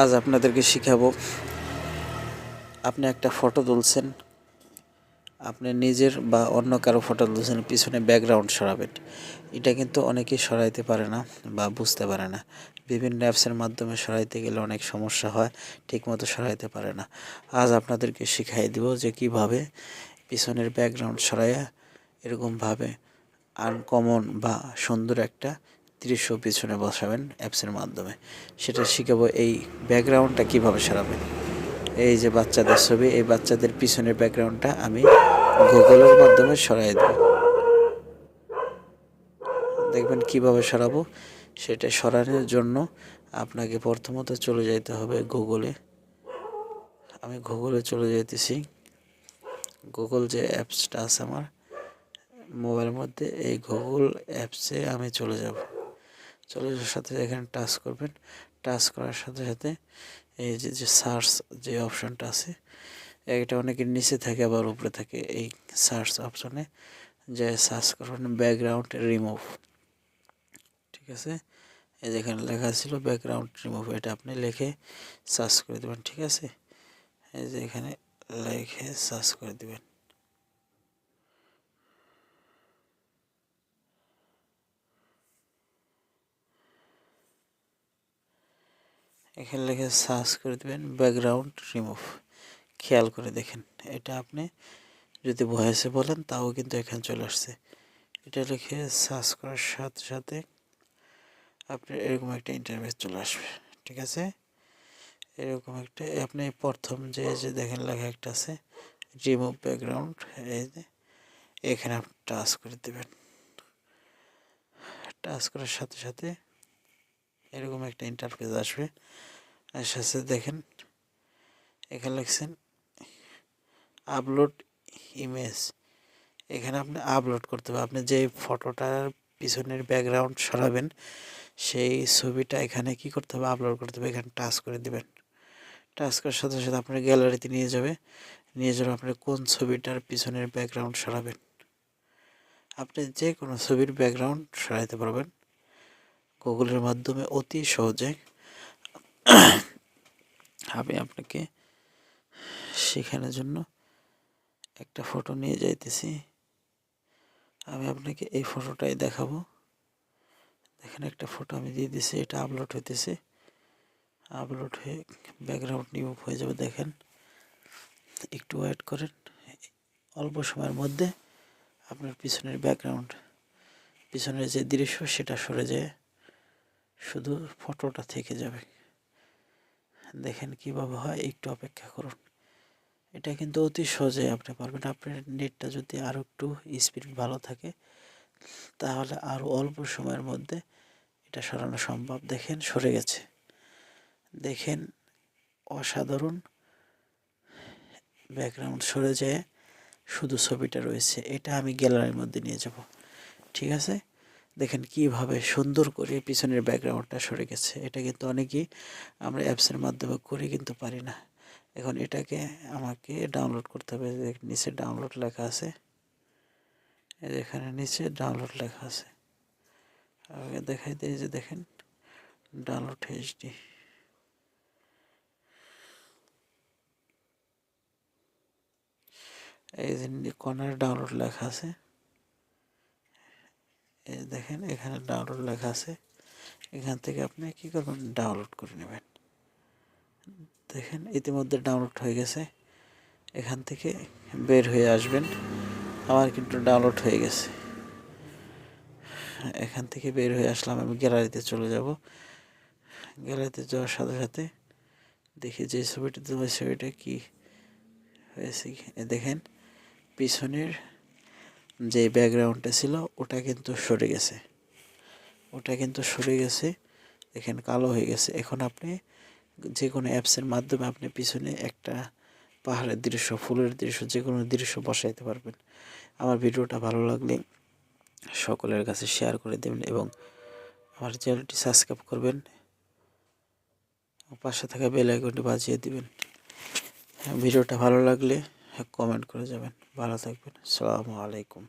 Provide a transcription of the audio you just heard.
আজ আপনাদেরকে শিখাবো, আপনি একটা ফটো তুলছেন, আপনি নিজের বা অন্য কারও ফটো তুলছেন, পিছনে ব্যাকগ্রাউন্ড সরাবেন। এটা কিন্তু অনেকেই সরাইতে পারে না বা বুঝতে পারে না। বিভিন্ন অ্যাপসের মাধ্যমে সরাইতে গেলে অনেক সমস্যা হয়, ঠিকমতো সরাইতে পারে না। আজ আপনাদেরকে শিখাই দিব যে কীভাবে পিছনের ব্যাকগ্রাউন্ড সরাইয়া এরকমভাবে আনকমন বা সুন্দর একটা দৃশ্য পিছনে বসাবেন অ্যাপসের মাধ্যমে। সেটা শিখাবো এই ব্যাকগ্রাউন্ডটা কীভাবে সরাবেন। এই যে বাচ্চাদের ছবি, এই বাচ্চাদের পিছনের ব্যাকগ্রাউন্ডটা আমি গুগলের মাধ্যমে সরাই দেব। দেখবেন কীভাবে সরাবো, সেটা সরানোর জন্য আপনাকে প্রথমত চলে যাইতে হবে গুগলে। আমি গুগলে চলে যাইতেছি। গুগল যে অ্যাপসটা আছে আমার, মোবাইলের মধ্যে এই গুগল অ্যাপসে আমি চলে যাব। চলে সাথে এখানে টাচ করবেন। টাচ করার সাথে সাথে এই যে যে সার্চ যে অপশানটা আছে, এটা অনেকের নিচে থাকে আবার উপরে থাকে। এই সার্চ অপশনে যে সার্চ করবেন ব্যাকগ্রাউন্ড রিমুভ ঠিক আছে? এই যেখানে লেখা ছিল ব্যাকগ্রাউন্ড রিমুভ এটা আপনি লিখে সার্চ করে দেবেন। ঠিক আছে? এই যে এখানে লিখে সার্চ করে দেবেন। এখানে লিখে সার্চ করে দেবেন ব্যাকগ্রাউন্ড রিমুভ খেয়াল করে দেখেন, এটা আপনি যদি ভয়েসে বলেন, তাও কিন্তু এখানে চলে আসছে। এটা লিখে সার্চ করার সাথে সাথে আপনার এরকম একটা ইন্টারভিউ চলে আসবে, ঠিক আছে? এরকম একটা, আপনি প্রথম যে যে দেখেন লেখা একটা আছে রিমুভ ব্যাকগ্রাউন্ড এই যে, এখানে আপনি টাচ করে দেবেন। টাচ করার সাথে সাথে এরকম একটা ইন্টারফেস আসবে। সাথে দেখেন, এখানে লিখছেন আপলোড ইমেজ এখানে আপনি আপলোড করতে হবে। আপনি যে ফটোটার পিছনের ব্যাকগ্রাউন্ড সরাবেন, সেই ছবিটা এখানে কি করতে হবে? আপলোড করতে হবে। এখানে টাচ করে দেবেন। টাচ করার সাথে সাথে আপনার গ্যালারিতে নিয়ে যাবে। নিয়ে যাবে আপনি কোন ছবিটার পিছনের ব্যাকগ্রাউন্ড সরাবেন? আপনি যে কোনো ছবির ব্যাকগ্রাউন্ড সরাইতে পারবেন। গুগলের মাধ্যমে অতি সহজে আমি আপনাকে শেখানোর জন্য একটা ফটো নিয়ে যাইতেছি। আমি আপনাকে এই ফটোটাই দেখাবো। দেখেন একটা ফটো আমি দিয়ে দিছি, এটা আপলোড হইতেছে। আপলোড হয়ে ব্যাকগ্রাউন্ড রিমুভ হয়ে যাবে, দেখেন। একটু ওয়েট করেন। অল্প সময়ের মধ্যে আপনার পিছনের ব্যাকগ্রাউন্ড পিছনের যে দৃশ্য সেটা সরে যায়। শুধু ফটোটা থেকে যাবে। দেখেন কীভাবে হয়, একটু অপেক্ষা করুন। এটা কিন্তু অতি সহজে আপনি পারবেন। আপনার নেটটা যদি আরও একটু স্পিড ভালো থাকে, তাহলে আরও অল্প সময়ের মধ্যে এটা সরানো সম্ভব। দেখেন, সরে গেছে। দেখেন, অসাধারণ। ব্যাকগ্রাউন্ড সরে যেয়ে শুধু ছবিটা রয়েছে। এটা আমি গ্যালারির মধ্যে নিয়ে যাব। ঠিক আছে? দেখেন কীভাবে সুন্দর করে পিছনের ব্যাকগ্রাউন্ডটা সরে গেছে। এটা কিন্তু অনেকেই আমরা অ্যাপসের মাধ্যমে করে কিন্তু পারি না। এখন এটাকে আমাকে ডাউনলোড করতে হবে। নিচে ডাউনলোড লেখা আছে। এখানে নিচে ডাউনলোড লেখা আছে। আমাকে দেখাই দিই যে দেখেন ডাউনলোড এইচডি এই যে কর্নারে ডাউনলোড লেখা আছে। দেখেন, এখানে ডাউনলোড লেখা আছে। এখান থেকে আপনি কি করবেন? ডাউনলোড করে নেবেন। দেখেন, ইতিমধ্যে ডাউনলোড হয়ে গেছে। এখান থেকে বের হয়ে আসবেন। আমার কিন্তু ডাউনলোড হয়ে গেছে। এখান থেকে বের হয়ে আসলাম, আমি গ্যালারিতে চলে যাব। গ্যালারিতে যাওয়ার সাথে সাথে দেখি যে ছবিটা ওই ছবিটা কী হয়েছে দেখেন, পিছনের যে ব্যাকগ্রাউন্ডটা ছিল, ওটা কিন্তু সরে গেছে। ওটা কিন্তু সরে গেছে, দেখেন কালো হয়ে গেছে। এখন আপনি যে কোনো অ্যাপসের মাধ্যমে আপনি পিছনে একটা পাহাড়ের দৃশ্য, ফুলের দৃশ্য যে কোনো দৃশ্য বসাইতে পারবেন। আমার ভিডিওটা ভালো লাগলে সকলের কাছে শেয়ার করে দেবেন এবং আমার চ্যানেলটি সাবস্ক্রাইব করবেন। পাশে থাকা বেল আইকনটি বাজিয়ে দিবেন। ভিডিওটা ভালো লাগলে কমেন্ট করে যাবেন। ভালো থাকবেন। আসসালামু আলাইকুম।